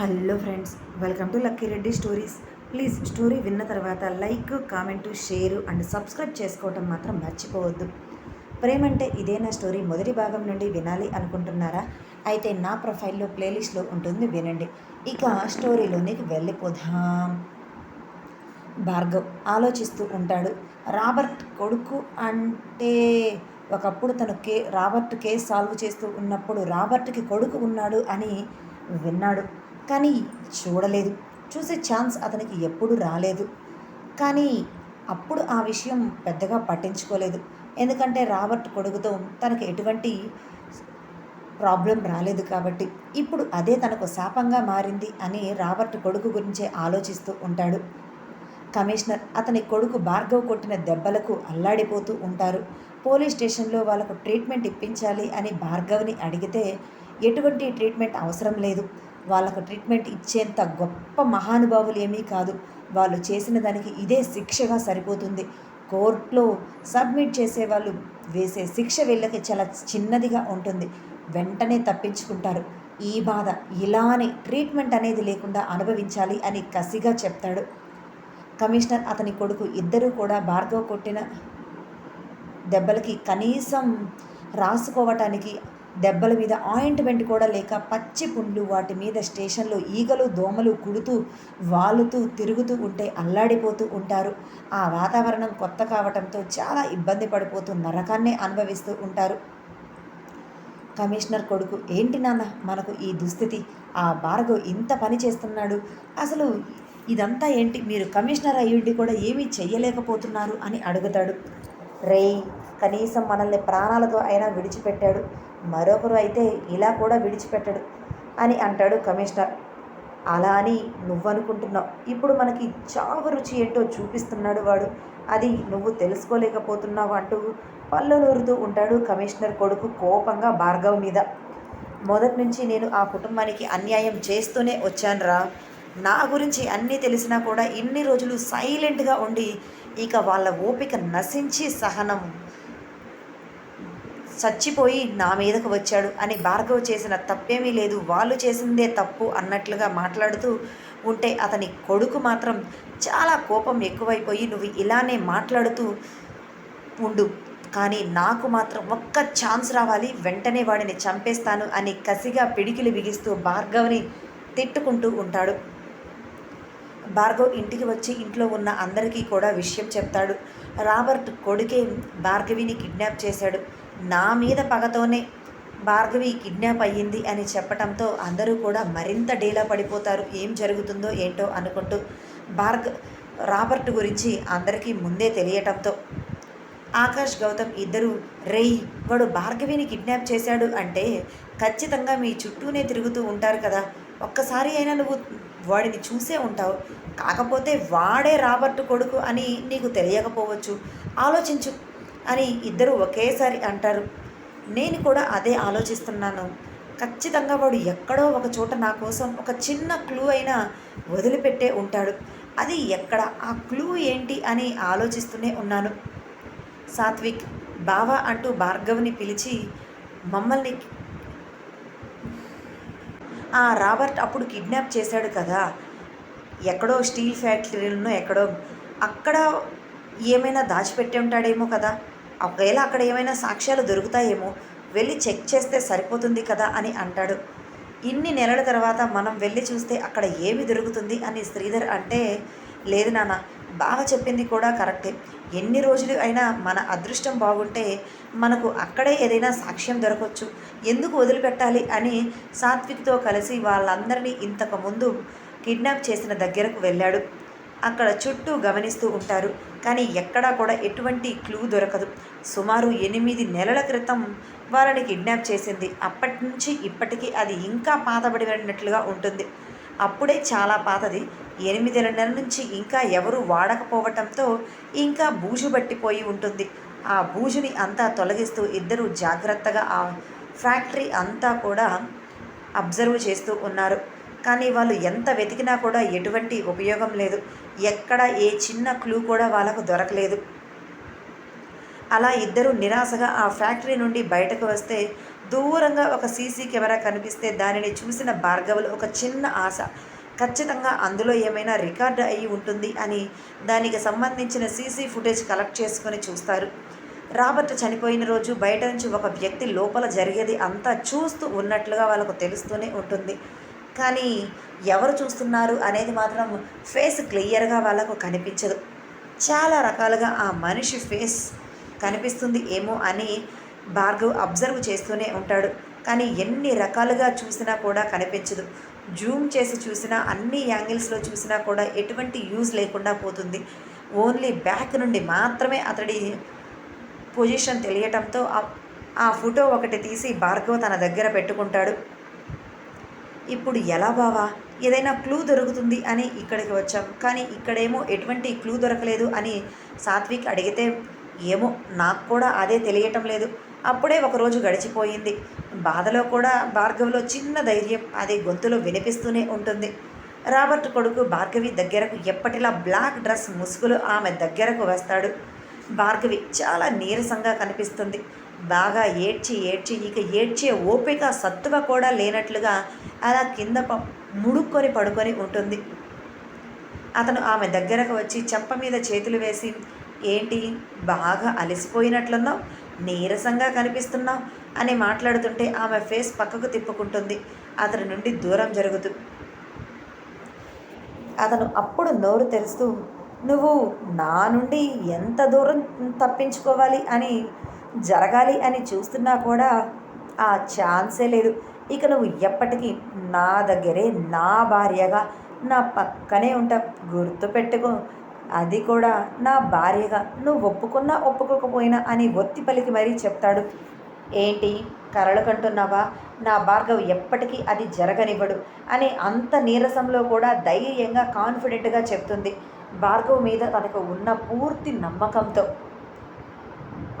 Hello friends welcome to Lucky Reddy stories. Please story విన్న తర్వాత like comment share and subscribe చేసుకోవటం మాత్రం మర్చిపోవద్దు. ప్రేమంటే ఇదే నా స్టోరీ మొదటి భాగం నుండి వినాలి అనుకుంటున్నారా? అయితే నా ప్రొఫైల్లో ప్లేలిస్ట్లో ఉంటుంది వినండి. ఇక స్టోరీలోనికి వెళ్ళిపోదాం. భార్గవ్ ఆలోచిస్తూ ఉంటాడు రాబర్ట్ కొడుకు అంటే ఒకప్పుడు తను కే రాబర్ట్ కేసు సాల్వ్ చేస్తూ ఉన్నప్పుడు రాబర్ట్కి కొడుకు ఉన్నాడు అని విన్నాడు. కానీ చూడలేదు. చూసే ఛాన్స్ అతనికి ఎప్పుడు రాలేదు. కానీ అప్పుడు ఆ విషయం పెద్దగా పట్టించుకోలేదు. ఎందుకంటే రాబర్ట్ కొడుకుతో తనకు ఎటువంటి ప్రాబ్లం రాలేదు కాబట్టి. ఇప్పుడు అదే తనకు శాపంగా మారింది అని రాబర్ట్ కొడుకు గురించే ఆలోచిస్తూ ఉంటాడు. కమిషనర్ అతని కొడుకు భార్గవ్ కొట్టిన దెబ్బలకు అల్లాడిపోతూ ఉంటారు. పోలీస్ స్టేషన్లో వాళ్ళకు ట్రీట్మెంట్ ఇప్పించాలి అని భార్గవ్ని అడిగితే ఎటువంటి ట్రీట్మెంట్ అవసరం లేదు. వాళ్ళకు ట్రీట్మెంట్ ఇచ్చేంత గొప్ప మహానుభావులు ఏమీ కాదు. వాళ్ళు చేసిన దానికి ఇదే శిక్షగా సరిపోతుంది. కోర్టులో సబ్మిట్ చేసే వాళ్ళు వేసే శిక్ష వీళ్ళకి చాలా చిన్నదిగా ఉంటుంది. వెంటనే తప్పించుకుంటారు. ఈ బాధ ఇలానే ట్రీట్మెంట్ అనేది లేకుండా అనుభవించాలి అని కసిగా చెప్తాడు. కమిషనర్ అతని కొడుకు ఇద్దరూ కూడా భార్గవ్ కొట్టిన దెబ్బలకి కనీసం రాసుకోవటానికి దెబ్బల మీద ఆయింట్మెంట్ కూడా లేక పచ్చి పుండ్లు వాటి మీద స్టేషన్లో ఈగలు దోమలు కుడుతూ వాలుతూ తిరుగుతూ ఉంటే అల్లాడిపోతూ ఉంటారు. ఆ వాతావరణం కొత్త కావటంతో చాలా ఇబ్బంది పడిపోతూ నరకాన్నే అనుభవిస్తూ ఉంటారు. కమిషనర్ కొడుకు ఏంటి నాన్న మనకు ఈ దుస్థితి? ఆ భార్గవ్ ఇంత పని చేస్తున్నాడు. అసలు ఇదంతా ఏంటి? మీరు కమిషనర్ అయ్యుండి కూడా ఏమీ చెయ్యలేకపోతున్నారు అని అడుగుతాడు. రేయ్ కనీసం మనల్ని ప్రాణాలతో అయినా విడిచిపెట్టాడు. మరొకరు అయితే ఇలా కూడా విడిచిపెట్టడు అని అంటాడు కమిషనర్. అలా అని నువ్వనుకుంటున్నావు. ఇప్పుడు మనకి చావు రుచి ఏంటో చూపిస్తున్నాడు వాడు. అది నువ్వు తెలుసుకోలేకపోతున్నావు అంటూ పళ్ళు నూరుతూ ఉంటాడు కమిషనర్ కొడుకు కోపంగా భార్గవ్ మీద. మొదటి నుంచి నేను ఆ కుటుంబానికి అన్యాయం చేస్తూనే వచ్చానురా. నా గురించి అన్నీ తెలిసినా కూడా ఇన్ని రోజులు సైలెంట్గా ఉండి ఇక వాళ్ళ ఓపిక నశించి సహనం. చచ్చిపోయి నా మీదకు వచ్చాడు అని భార్గవ్ చేసిన తప్పేమీ లేదు. వాళ్ళు చేసిందే తప్పు అన్నట్లుగా మాట్లాడుతూ ఉంటే అతని కొడుకు మాత్రం చాలా కోపం ఎక్కువైపోయి నువ్వు ఇలానే మాట్లాడుతూ ఉండు. కానీ నాకు మాత్రం ఒక్క ఛాన్స్ రావాలి వెంటనే వాడిని చంపేస్తాను అని కసిగా పిడికిలు బిగిస్తూ భార్గవ్ని తిట్టుకుంటూ ఉంటాడు. భార్గవ్ ఇంటికి వచ్చి ఇంట్లో ఉన్న అందరికీ కూడా విషయం చెప్తాడు. రాబర్ట్ కొడుకే భార్గవిని కిడ్నాప్ చేశాడు. నా మీద పగతోనే భార్గవి కిడ్నాప్ అయ్యింది అని చెప్పటంతో అందరూ కూడా మరింత డీలా పడిపోతారు. ఏం జరుగుతుందో ఏంటో అనుకుంటూ భార్గ రాబర్ట్ గురించి అందరికీ ముందే తెలియటంతో ఆకాష్ గౌతమ్ ఇద్దరు రేయ్ వాడు భార్గవిని కిడ్నాప్ చేశాడు అంటే ఖచ్చితంగా మీ చుట్టూనే తిరుగుతూ ఉంటారు కదా. ఒక్కసారి అయినా నువ్వు వాడిని చూసే ఉంటావు. కాకపోతే వాడే రాబర్ట్ కొడుకు అని నీకు తెలియకపోవచ్చు. ఆలోచించు. అని ఇద్దరు ఒకేసారి అంటారు. నేను కూడా అదే ఆలోచిస్తున్నాను. ఖచ్చితంగా వాడు ఎక్కడో ఒక చోట నా కోసం ఒక చిన్న క్లూ అయినా వదిలిపెట్టే ఉంటాడు. అది ఎక్కడ? ఆ క్లూ ఏంటి అని ఆలోచిస్తూనే ఉన్నాను. సాత్విక్ బావా అంటూ భార్గవ్ని పిలిచి మమ్మల్ని ఆ రాబర్ట్ అప్పుడు కిడ్నాప్ చేశాడు కదా. ఎక్కడో స్టీల్ ఫ్యాక్టరీలను ఎక్కడో అక్కడ ఏమైనా దాచిపెట్టి ఉంటాడేమో కదా. ఒకవేళ అక్కడ ఏమైనా సాక్ష్యాలు దొరుకుతాయేమో వెళ్ళి చెక్ చేస్తే సరిపోతుంది కదా అని అంటాడు. ఇన్ని నెలల తర్వాత మనం వెళ్ళి చూస్తే అక్కడ ఏమి దొరుకుతుంది అని శ్రీధర్ అంటే లేదు నాన్న బాగా చెప్పింది కూడా కరెక్టే. ఎన్ని రోజులు అయినా మన అదృష్టం బాగుంటే మనకు అక్కడే ఏదైనా సాక్ష్యం దొరకవచ్చు ఎందుకు వదిలిపెట్టాలి అని సాత్విక్తో కలిసి వాళ్ళందరినీ ఇంతకుముందు కిడ్నాప్ చేసిన దగ్గరకు వెళ్ళాడు. అక్కడ చుట్టూ గమనిస్తూ ఉంటారు. కానీ ఎక్కడా కూడా ఎటువంటి క్లూ దొరకదు. సుమారు ఎనిమిది నెలల క్రితం వాళ్ళని కిడ్నాప్ చేసింది. అప్పటి నుంచి ఇప్పటికీ అది ఇంకా పాతబడినట్లుగా ఉంటుంది. అప్పుడే చాలా పాతది. ఎనిమిది నెలల నుంచి ఇంకా ఎవరు వాడకపోవటంతో ఇంకా బూజు పట్టిపోయి ఉంటుంది. ఆ బూజుని అంతా తొలగిస్తూ ఇద్దరు జాగ్రత్తగా ఆ ఫ్యాక్టరీ అంతా కూడా అబ్జర్వ్ చేస్తూ ఉన్నారు. కానీ వాళ్ళు ఎంత వెతికినా కూడా ఎటువంటి ఉపయోగం లేదు. ఎక్కడ ఏ చిన్న క్లూ కూడా వాళ్ళకు దొరకలేదు. అలా ఇద్దరు నిరాశగా ఆ ఫ్యాక్టరీ నుండి బయటకు వస్తే దూరంగా ఒక సీసీ కెమెరా కనిపిస్తే దానిని చూసిన భార్గవులు ఒక చిన్న ఆశ. ఖచ్చితంగా అందులో ఏమైనా రికార్డ్ అయి ఉంటుంది అని దానికి సంబంధించిన సీసీ ఫుటేజ్ కలెక్ట్ చేసుకొని చూస్తారు. రాబర్ట్ చనిపోయిన రోజు బయట నుంచి ఒక వ్యక్తి లోపల జరిగేది అంతా చూస్తూ ఉన్నట్లుగా వాళ్ళకు తెలుస్తూనే ఉంటుంది. కానీ ఎవరు చూస్తున్నారు అనేది మాత్రం ఫేస్ క్లియర్గా వాళ్ళకు కనిపించదు. చాలా రకాలుగా ఆ మనిషి ఫేస్ కనిపిస్తుంది ఏమో అని భార్గవ్ అబ్జర్వ్ చేస్తూనే ఉంటాడు. కానీ ఎన్ని రకాలుగా చూసినా కూడా కనిపించదు. జూమ్ చేసి చూసినా అన్ని యాంగిల్స్లో చూసినా కూడా ఎటువంటి యూజ్ లేకుండా పోతుంది. ఓన్లీ బ్యాక్ నుండి మాత్రమే అతడి పొజిషన్ తెలియటంతో ఆ ఫోటో ఒకటి తీసి భార్గవ్ తన దగ్గర పెట్టుకుంటాడు. ఇప్పుడు ఎలా బావా? ఏదైనా క్లూ దొరుకుతుంది అని ఇక్కడికి వచ్చాం. కానీ ఇక్కడేమో ఎటువంటి క్లూ దొరకలేదు అని సాత్విక్ అడిగితే ఏమో నాకు కూడా అదే తెలియటం లేదు. అప్పుడే ఒకరోజు గడిచిపోయింది. బాధలో కూడా భార్గవిలో చిన్న ధైర్యం అది గొంతులో వినిపిస్తూనే ఉంటుంది. రాబర్ట్ కొడుకు భార్గవి దగ్గరకు ఎప్పటిలా బ్లాక్ డ్రెస్ ముసుగులు ఆమె దగ్గరకు వస్తాడు. భార్గవి చాలా నీరసంగా కనిపిస్తుంది. బాగా ఏడ్చి ఏడ్చి ఇక ఏడ్చే ఓపిక సత్తువ కూడా లేనట్లుగా అలా కింద ముడుక్కొని పడుకొని ఉంటుంది. అతను ఆమె దగ్గరకు వచ్చి చెంప మీద చేతులు వేసి ఏంటి బాగా అలసిపోయినట్లున్నావు? నీరసంగా కనిపిస్తున్నావు? అని మాట్లాడుతుంటే ఆమె ఫేస్ పక్కకు తిప్పుకుంటుంది. అతని నుండి దూరం జరుగుతూ అతను అప్పుడు నోరు తెరుస్తూ నువ్వు నా నుండి ఎంత దూరం తప్పించుకోవాలి అని జరగాలి అని చూస్తున్నా కూడా ఆ ఛాన్సే లేదు. ఇక నువ్వు ఎప్పటికీ నా దగ్గరే నా భార్యగా నా పక్కనే ఉంటా గుర్తుపెట్టుకో అది కూడా నా భార్యగా నువ్వు ఒప్పుకున్నా ఒప్పుకోకపోయినా అని ఒత్తి పలికి మరీ చెప్తాడు. ఏంటి? కరలు కంటున్నావా? నా భార్గవ్ ఎప్పటికీ అది జరగనివ్వడు అని అంత నీరసంలో కూడా ధైర్యంగా కాన్ఫిడెంట్గా చెప్తుంది భార్గవ్ మీద తనకు ఉన్న పూర్తి నమ్మకంతో.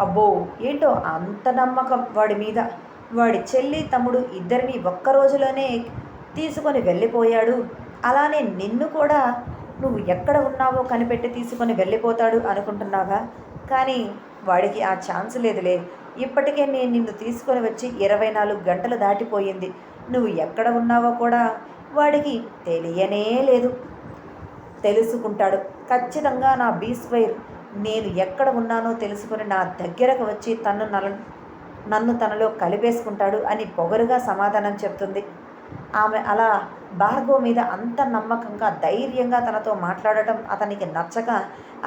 అబ్బో ఏంటో అంత నమ్మకం వాడి మీద. వాడి చెల్లి తమ్ముడు ఇద్దరిని ఒక్క రోజులోనే తీసుకొని వెళ్ళిపోయాడు. అలానే నిన్ను కూడా నువ్వు ఎక్కడ ఉన్నావో కనిపెట్టి తీసుకొని వెళ్ళిపోతాడు అనుకుంటున్నావా? కానీ వాడికి ఆ ఛాన్స్ లేదులే. ఇప్పటికే నేను నిన్ను తీసుకొని వచ్చి ఇరవై నాలుగు గంటలు దాటిపోయింది. నువ్వు ఎక్కడ ఉన్నావో కూడా వాడికి తెలియనే లేదు. తెలుసుకుంటాడు. ఖచ్చితంగా నా బీస్వైర్ నేను ఎక్కడ ఉన్నానో తెలుసుకుని నా దగ్గరకు వచ్చి తను నల నన్ను తనలో కలిపేసుకుంటాడు అని పొగరుగా సమాధానం చెప్తుంది. ఆమె అలా భార్గవ్ మీద అంత నమ్మకంగా ధైర్యంగా తనతో మాట్లాడటం అతనికి నచ్చక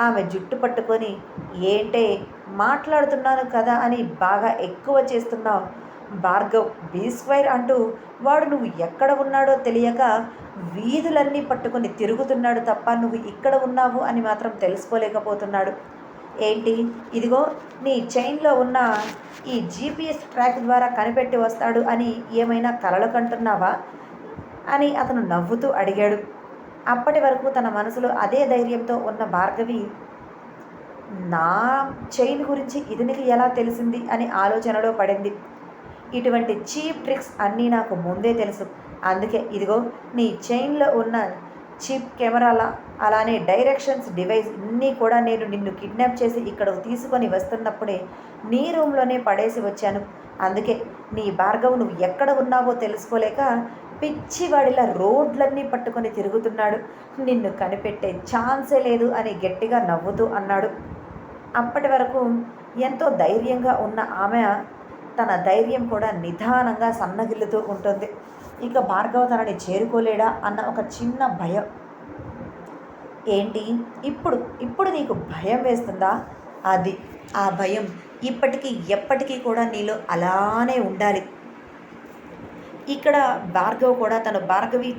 ఆమె జుట్టు పట్టుకొని ఏంటే మాట్లాడుతున్నాను కదా అని బాగా ఎక్కువ చేస్తున్నావు. భార్గవ్ బీ స్క్వైర్ అంటూ వాడు నువ్వు ఎక్కడ ఉన్నాడో తెలియక వీధులన్నీ పట్టుకొని తిరుగుతున్నాడు తప్ప నువ్వు ఇక్కడ ఉన్నావు అని మాత్రం తెలుసుకోలేకపోతున్నాడు. ఏంటి? ఇదిగో నీ చైన్లో ఉన్న ఈ జీపీఎస్ ట్రాక్ ద్వారా కనిపెట్టి వస్తాడు అని ఏమైనా కలలు కంటున్నావా? అని అతను నవ్వుతూ అడిగాడు. అప్పటి వరకు తన మనసులో అదే ధైర్యంతో ఉన్న భార్గవి నా చైన్ గురించి ఇతనికి ఎలా తెలిసింది అని ఆలోచనలో పడింది. ఇటువంటి చీప్ ట్రిక్స్ అన్నీ నాకు ముందే తెలుసు. అందుకే ఇదిగో నీ చైన్లో ఉన్న చిప్ కెమెరాల అలానే డైరెక్షన్స్ డివైస్ ఇన్ని కూడా నేను నిన్ను కిడ్నాప్ చేసి ఇక్కడ తీసుకొని వస్తున్నప్పుడే నీ రూమ్లోనే పడేసి వచ్చాను. అందుకే నీ భార్గవ్ నువ్వు ఎక్కడ ఉన్నావో తెలుసుకోలేక పిచ్చివాడిలా రోడ్లన్నీ పట్టుకొని తిరుగుతున్నాడు. నిన్ను కనిపెట్టే ఛాన్సే లేదు అని గట్టిగా నవ్వుతూ అన్నాడు. అప్పటి వరకు ఎంతో ధైర్యంగా ఉన్న ఆమె తన ధైర్యం కూడా నిదానంగా సన్నగిల్లుతూ ఉంటుంది. ఇక భార్గవ తనని చేరుకోలేడా అన్న ఒక చిన్న భయం. ఏంటి? ఇప్పుడు ఇప్పుడు నీకు భయం వేస్తుందా? అది ఆ భయం ఇప్పటికీ ఎప్పటికీ కూడా నీలో అలానే ఉండాలి. ఇక్కడ భార్గవ్ కూడా తను భార్గవి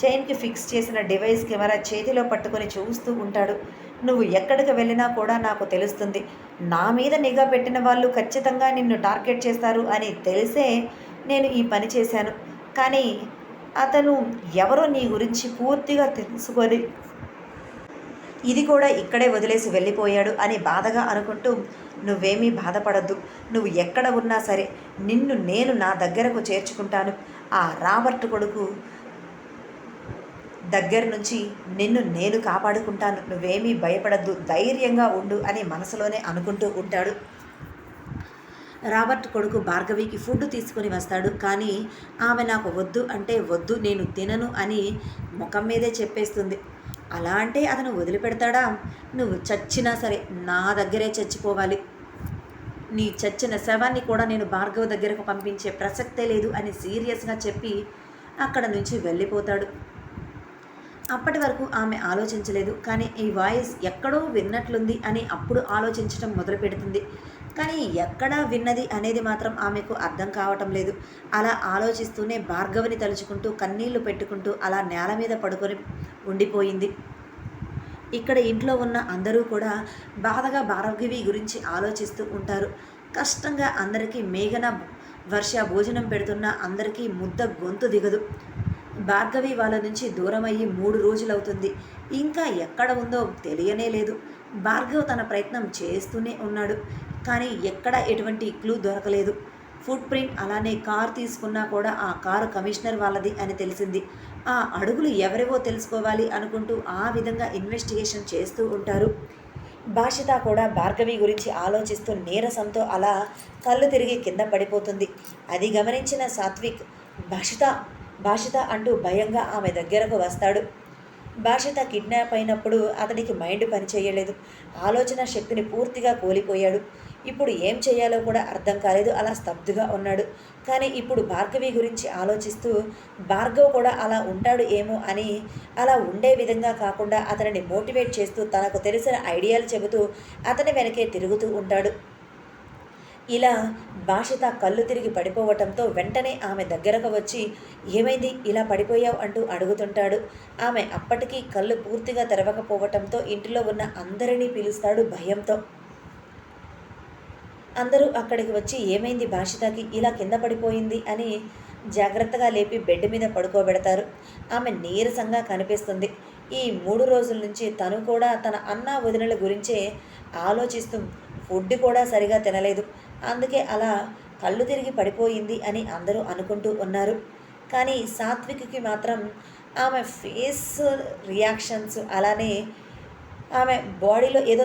చైన్కి ఫిక్స్ చేసిన డివైస్ కెమెరా చేతిలో పట్టుకొని చూస్తూ ఉంటాడు. నువ్వు ఎక్కడికి వెళ్ళినా కూడా నాకు తెలుస్తుంది. నా మీద నిఘా పెట్టిన వాళ్ళు ఖచ్చితంగా నిన్ను టార్గెట్ చేస్తారు అని తెలిసే నేను ఈ పని చేశాను. కానీ అతను ఎవరో నీ గురించి పూర్తిగా తెలుసుకొని ఇది కూడా ఇక్కడే వదిలేసి వెళ్ళిపోయాడు అని బాధగా అనుకుంటూ నువ్వేమీ బాధపడద్దు. నువ్వు ఎక్కడ ఉన్నా సరే నిన్ను నేను నా దగ్గరకు చేర్చుకుంటాను. ఆ రాబర్ట్ కొడుకు దగ్గర నుంచి నిన్ను నేను కాపాడుకుంటాను. నువ్వేమీ భయపడద్దు. ధైర్యంగా ఉండు అని మనసులోనే అనుకుంటూ ఉంటాడు. రాబర్ట్ కొడుకు భార్గవికి ఫుడ్ తీసుకొని వస్తాడు. కానీ ఆమె నాకు వద్దు అంటే వద్దు నేను తినను అని ముఖం మీదే చెప్పేస్తుంది. అలా అంటే అతను వదిలిపెడతాడా? నువ్వు చచ్చినా సరే నా దగ్గరే చచ్చిపోవాలి. నీ చచ్చిన శవాన్ని కూడా నేను భార్గవ దగ్గరకు పంపించే ప్రసక్తే లేదు అని సీరియస్గా చెప్పి అక్కడ నుంచి వెళ్ళిపోతాడు. అప్పటి వరకు ఆమె ఆలోచించలేదు. కానీ ఈ వాయిస్ ఎక్కడో విన్నట్లుంది అని అప్పుడు ఆలోచించడం మొదలు పెడుతుంది కానీ ఎక్కడా విన్నది అనేది మాత్రం ఆమెకు అర్థం కావటం లేదు. అలా ఆలోచిస్తూనే భార్గవిని తలుచుకుంటూ కన్నీళ్ళు పెట్టుకుంటూ అలా నేల మీద పడుకొని ఉండిపోయింది. ఇక్కడ ఇంట్లో ఉన్న అందరూ కూడా బాధగా భార్గవి గురించి ఆలోచిస్తూ ఉంటారు. కష్టంగా అందరికీ మేఘన వర్ష భోజనం పెడుతున్న అందరికీ ముద్ద గొంతు దిగదు. భార్గవి వాళ్ళ నుంచి దూరం అయ్యి మూడు రోజులవుతుంది. ఇంకా ఎక్కడ ఉందో తెలియనే లేదు. భార్గవ్ తన ప్రయత్నం చేస్తూనే ఉన్నాడు. కానీ ఎక్కడ ఎటువంటి క్లూ దొరకలేదు. ఫుట్ ప్రింట్ అలానే కార్ తీసుకున్నా కూడా ఆ కారు కమిషనర్ వాళ్ళది అని తెలిసింది. ఆ అడుగులు ఎవరివో తెలుసుకోవాలి అనుకుంటూ ఆ విధంగా ఇన్వెస్టిగేషన్ చేస్తూ ఉంటారు. భాషిత కూడా భార్గవి గురించి ఆలోచిస్తూ నీరసంతో అలా కళ్ళు తిరిగి కింద పడిపోతుంది. అది గమనించిన సాత్విక్ భాషిత భాషిత అంటూ భయంగా ఆమె దగ్గరకు వస్తాడు. భాషిత కిడ్నాప్ అయినప్పుడు అతనికి మైండ్ పనిచేయలేదు ఆలోచన శక్తిని పూర్తిగా కోల్పోయాడు. ఇప్పుడు ఏం చేయాలో కూడా అర్థం కాలేదు. అలా స్తబ్దుగా ఉన్నాడు. కానీ ఇప్పుడు భార్గవి గురించి ఆలోచిస్తూ భార్గవ్ కూడా అలా ఉంటాడు ఏమో అని అలా ఉండే విధంగా కాకుండా అతనిని మోటివేట్ చేస్తూ తనకు తెలిసిన ఐడియాలు చెబుతూ అతని వెనకే తిరుగుతూ ఉంటాడు. ఇలా భాషిత కళ్ళు తిరిగి పడిపోవటంతో వెంటనే ఆమె దగ్గరకు వచ్చి ఏమైంది? ఇలా పడిపోయావు? అంటూ అడుగుతుంటాడు. ఆమె అప్పటికీ కళ్ళు పూర్తిగా తెరవకపోవటంతో ఇంటిలో ఉన్న అందరినీ పిలుస్తాడు భయంతో. అందరూ అక్కడికి వచ్చి ఏమైంది భాషితకి ఇలా కింద పడిపోయింది అని జాగ్రత్తగా లేపి బెడ్ మీద పడుకోబెడతారు. ఆమె నీరసంగా కనిపిస్తుంది. ఈ మూడు రోజుల నుంచి తను కూడా తన అన్న వదినల గురించే ఆలోచిస్తూ ఫుడ్ కూడా సరిగా తినలేదు. అందుకే అలా కళ్ళు తిరిగి పడిపోయింది అని అందరూ అనుకుంటూ ఉన్నారు. కానీ సాత్విక్కి మాత్రం ఆమె ఫేస్ రియాక్షన్స్ అలానే ఆమె బాడీలో ఏదో